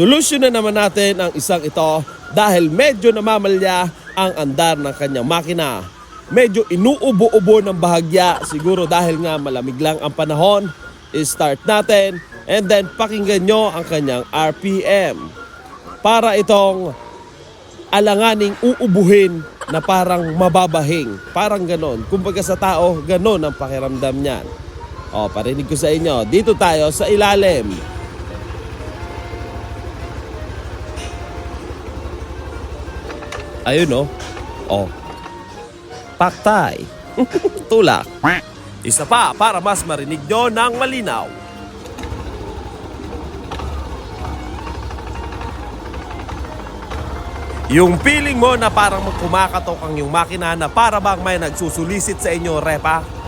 Solusyon na naman natin ang isang ito dahil medyo namamalya ang andar ng kanyang makina. Medyo inuubo-ubo ng bahagya siguro dahil nga malamig lang ang panahon. I-start natin and then pakinggan nyo ang kanyang RPM para itong alanganing uubuhin na parang mababahing. Parang ganon. Kumbaga sa tao, ganon ang pakiramdam niyan. O, parinig ko sa inyo. Dito tayo sa ilalim. Ayun o. O. Paktay. Tulak. Isa pa para mas marinig nyo ng malinaw. Yung feeling mo na parang kumakatok ang yung makina na para bang may nagsusulisit sa inyo, repa?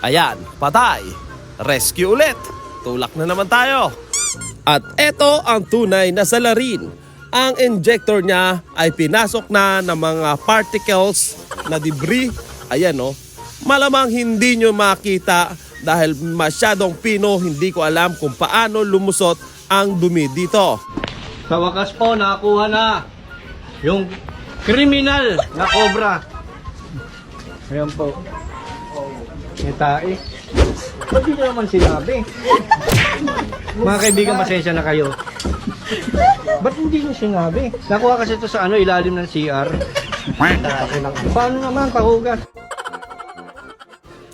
Ayan, patay. Rescue ulit. Tulak na naman tayo. At eto ang tunay na salarin. Ang injector niya ay pinasok na ng mga particles na debris. Ayan o. Malamang hindi nyo makita dahil masyadong pino, hindi ko alam kung paano lumusot ang dumi dito. Sa wakas po, nakakuha na yung criminal na cobra. Ayan po. Tae. Ba't di nyo naman sinabi? Mga kaibigan, pasensya na kayo. Ba't hindi nyo sinabi? Nakuha kasi ito sa ano, ilalim ng CR. Paano naman, pahugas?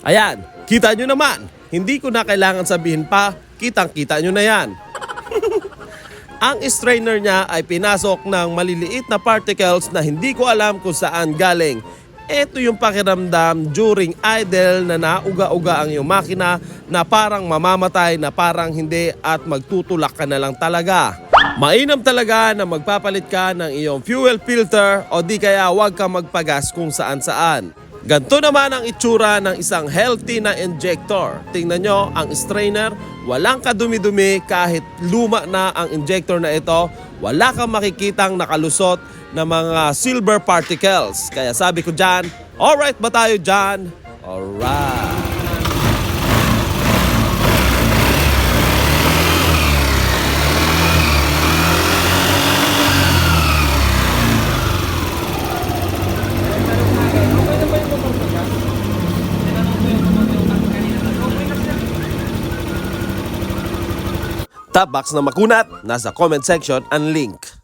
Ayan, kita nyo naman. Hindi ko na kailangan sabihin pa, kitang-kita nyo na yan. Ang strainer niya ay pinasok ng maliliit na particles na hindi ko alam kung saan galing. Ito yung pakiramdam during idle na nauga-uga ang iyong makina na parang mamamatay na parang hindi at magtutulak ka na lang talaga. Mainam talaga na magpapalit ka ng iyong fuel filter o di kaya huwag ka magpagas kung saan saan. Ganto naman ang itsura ng isang healthy na injector. Tingnan nyo, ang strainer, walang kadumi-dumi kahit luma na ang injector na ito. Wala kang makikitang nakalusot na mga silver particles. Kaya sabi ko dyan, alright ba tayo dyan? Alright. Top box na makunat, nasa comment section ang link.